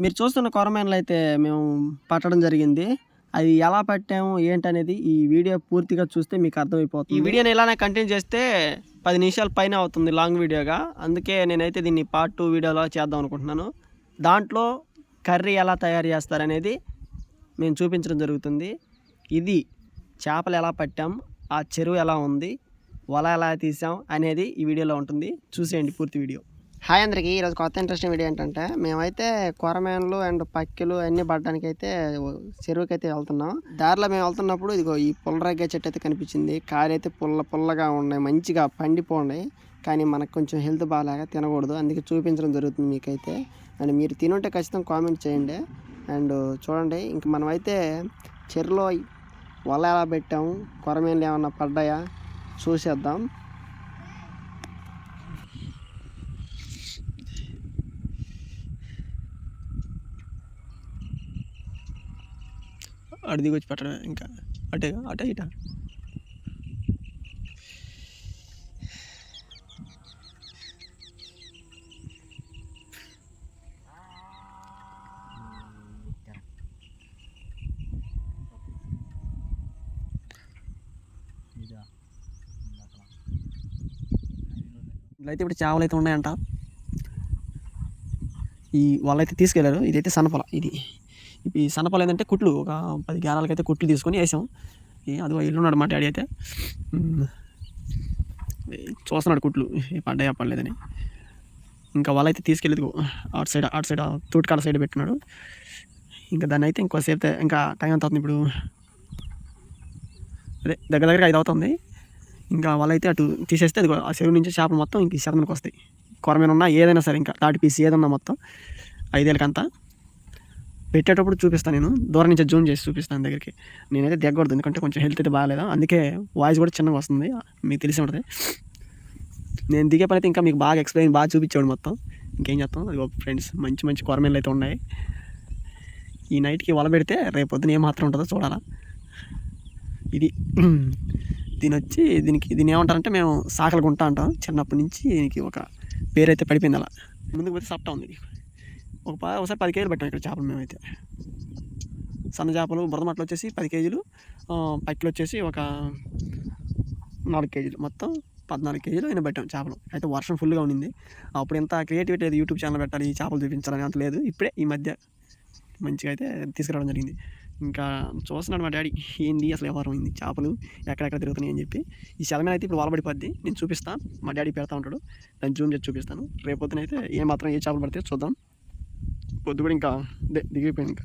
మీరు చూస్తున్న కొరమేనలు అయితే మేము పట్టడం జరిగింది. అది ఎలా పట్టాము ఏంటనేది ఈ వీడియో పూర్తిగా చూస్తే మీకు అర్థమైపోతుంది. ఈ వీడియోని ఇలానే కంటిన్యూ చేస్తే పది నిమిషాల పైన అవుతుంది లాంగ్ వీడియోగా. అందుకే నేనైతే దీన్ని పార్ట్ టూ వీడియోలో చేద్దాం అనుకుంటున్నాను. దాంట్లో కర్రీ ఎలా తయారు చేస్తారనేది మేము చూపించడం జరుగుతుంది. ఇది చేపలు ఎలా పట్టాం ఆ చెరువు ఎలా ఉంది వల ఎలా తీసాం అనేది ఈ వీడియోలో ఉంటుంది. చూసేయండి పూర్తి వీడియో. హాయ్ అందరికీ. ఈరోజు కొత్త ఇంట్రెస్టింగ్ వీడియో ఏంటంటే మేమైతే కొరమేన్లు అండ్ పక్కిలు అన్నీ పడడానికి అయితే చెరువుకి అయితే వెళ్తున్నాం. దారిలో మేము వెళ్తున్నప్పుడు ఇదిగో ఈ పుల్లరగ్గ చెట్టు అయితే కనిపించింది. కాయలు అయితే పుల్ల పుల్లగా ఉన్నాయి మంచిగా పండిపోఉన్నాయి కానీ మనకు కొంచెం హెల్త్ బాగాలేక తినకూడదు. అందుకే చూపించడం జరుగుతుంది మీకైతే. అండ్ మీరు తినుంటే ఖచ్చితంగా కామెంట్ చేయండి. అండ్ చూడండి ఇంక మనమైతే చెరువులో వల ఎలా పెట్టాము కొరమేన్లు ఏమన్నా పడ్డాయా చూసేద్దాం. అటు దిగొచ్చి పెట్టడం పెట్టడమే ఇంకా. అటే అటే ఇట. ఇలా అయితే ఇప్పుడు చేపలు అయితే ఉన్నాయంట. ఈ వాళ్ళైతే తీసుకెళ్ళారు ఇదైతే సన్నపొల. ఇది ఈ సన్నపాలు ఏంటంటే కుట్లు ఒక పది గ్యారాలకైతే కుట్లు తీసుకొని వేసాం. అది ఇల్లున్నాడు మా డాడీ అయితే. చూస్తున్నాడు కుట్లు. పడ్డాయా పడలేదని. ఇంకా వాళ్ళైతే తీసుకెళ్ళి అటు సైడ్ అటు సైడ్ తూటికాడ సైడ్ పెట్టినాడు. ఇంకా దాన్ని అయితే ఇంకోసేపు ఇంకా టైం ఎంత అవుతుంది ఇప్పుడు? అదే దగ్గర దగ్గర ఐదు అవుతుంది. ఇంకా వాళ్ళైతే అటు తీసేస్తే అది ఆ చెరువు నుంచి చేపలు మొత్తం ఇంక ఈ శరణకు వస్తాయి. కొరమైన ఉన్నా ఏదైనా సరే ఇంకా తాటి పీస్ ఏదన్నా మొత్తం ఐదేళ్ళకంతా. పెట్టేటప్పుడు చూపిస్తాను నేను. దూరం నుంచి జూమ్ చేసి చూపిస్తాను దగ్గరికి. నేనైతే దిగకూడదు ఎందుకంటే కొంచెం హెల్త్ అయితే బాగాలేదు? అందుకే వాయిస్ కూడా చిన్నగా వస్తుంది. మీకు తెలిసి ఉంటుంది నేను దిగే పని అయితే ఇంకా మీకు బాగా ఎక్స్ప్లెయిన్ బాగా చూపించాడు మొత్తం. ఇంకేం చేస్తాం? అది ఫ్రెండ్స్ మంచి మంచి కొరమేళ్ళు అయితే ఉన్నాయి. ఈ నైట్కి వల పెడితే రేపు పొద్దున ఉంటుందో చూడాలా. ఇది దీని వచ్చి దీనికి దీన్ని ఏమంటారంటే మేము సాకలు గుంట అంటాం. చిన్నప్పటి నుంచి దీనికి ఒక పేరైతే పడిపోయింది అలా. ముందుకు పోతే సప్టా ఉంది. ఒక ఒకసారి పది కేజీలు పెట్టాం ఇక్కడ చేపలు మేమైతే. సన్న చేపలు బురదమట్లు వచ్చేసి పది కేజీలు ఆ, వచ్చేసి ఒక నాలుగు కేజీలు. మొత్తం పద్నాలుగు కేజీలు అయినా పెట్టాం చేపలు. అయితే వర్షం ఫుల్గా ఉండింది. అప్పుడు ఎంత క్రియేటివిటీ లేదు యూట్యూబ్ ఛానల్ పెట్టాలి ఈ చేపలు చూపించాలని అంత లేదు. ఇప్పుడే ఈ మధ్య మంచిగా అయితే తీసుకురావడం జరిగింది. ఇంకా చూస్తున్నాడు మా డాడీ ఏంది అసలు వ్యవహారం అయింది చేపలు ఎక్కడెక్కడ తిరుగుతున్నాయి అని చెప్పి. ఈ సెల అయితే ఇప్పుడు వాలబడిపోద్ది. నేను చూపిస్తాను మా డాడీ పెడతా ఉంటాడు. దాన్ని జూమ్ చేసి చూపిస్తాను. రేపొద్దున అయితే ఏ మాత్రం ఏ చేపలు పడితే చూద్దాం. పొద్దు కూడా ఇంకా దే- దిగిపోయింది ఇంకా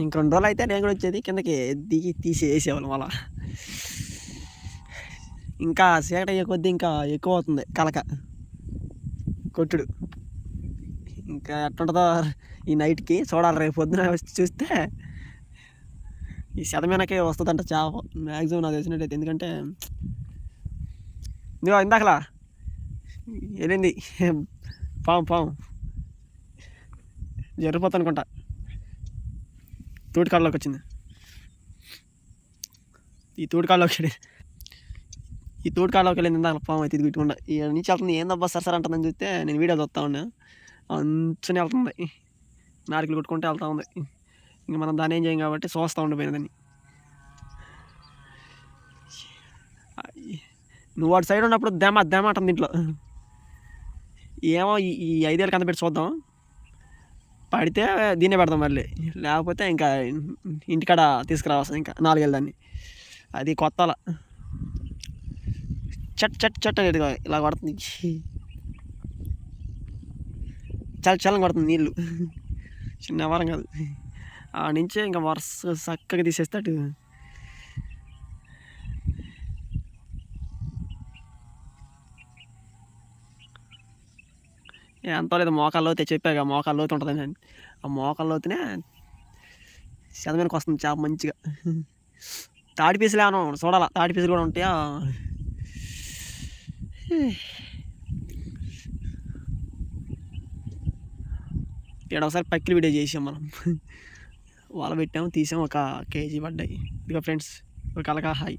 ఇంక రెండు రోజులు అయితే నేను కూడా వచ్చేది కిందకి దిగి తీసి వేసేవాళ్ళం అలా ఇంకా చీకటి అయ్యే కొద్దీ ఇంకా ఎక్కువ అవుతుంది కలక కొట్టుడు ఇంకా ఎట్టుంటుందో ఈ నైట్కి చూడాలి రేపు పొద్దున వచ్చి చూస్తే ఈ శతమేనకే వస్తుందంట చేప మ్యాక్సిమం నాకు తెలిసినట్టయితే. ఎందుకంటే ఇదిగో ఇందాకలా. వెళ్ళింది పాము పాము. జరిపోతా అనుకుంటా తోటికాడలోకి వచ్చింది. ఈ తోటికాళ్ళలోకి వెళ్ళి ఈ తోటికాళ్ళలోకి వెళ్ళింది ఇందాక పాము అయితే ఇది గుట్టుకుండా ఈ నుంచి వెళ్తుంది. ఏందబ్బా సార్ సార్ అంటుందని చూస్తే నేను వీడియో చూస్తా ఉన్నా. అంచుని వెళ్తుంది. నారికలు కొట్టుకుంటే వెళ్తా ఉంది. ఇంక మనం దాన్ని ఏం చేయం కాబట్టి చూస్తూ ఉండిపోయినదని. దాన్ని నువ్వు వాటి సైడ్ ఉన్నప్పుడు దెమ దెమ అంటుంది దీంట్లో ఏమో ఈ- ఈ ఐదేళ్ళకి అంత పెట్టి చూద్దాం. పడితే దీన్నే పెడతాం మళ్ళీ. లేకపోతే ఇంకా ఇంటికాడ తీసుకురావాల్సింది ఇంకా నాలుగేళ్ళ దాన్ని. అది కొత్తల చెట్ చట్ చట్ చట్ అనేది ఇలా కొడుతుంది. చల్ల చల్లని కొడుతుంది నీళ్ళు. చిన్న వారం కాదు. ఆ నుంచే ఇంకా వరుస చక్కగా తీసేస్తే అటు ఎంతో లేదు మోకాళ్ళ లోతే చెప్పాక మోకాళ్ళ లోతు ఉంటుందని ఆ మోకాళ్ళ లోతునే శతమీనకి వస్తుంది చేప మంచిగా. తాడి పీసులు ఏమన్నా చూడాలా? తాడి పీసులు కూడా ఉంటాయా? ఇక్కడ ఒకసారి పక్కిలు వీడియో చేసాం మనం. వల పెట్టాము తీసాం ఒక కేజీ పడ్డాయి. ఇదిగో ఫ్రెండ్స్ ఒక కలక హాయ్.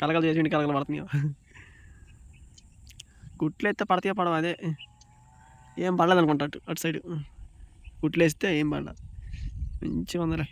కలకలు చేసి కలకలు పడుతున్నాయో గుట్లు ఎత్తే పడతాయో పడవ అదే. ఏం పడలేదు అనుకుంటా అటు అటు సైడ్. గుట్లు వేస్తే ఏం పడలేదు. మంచిగా ఉందిలే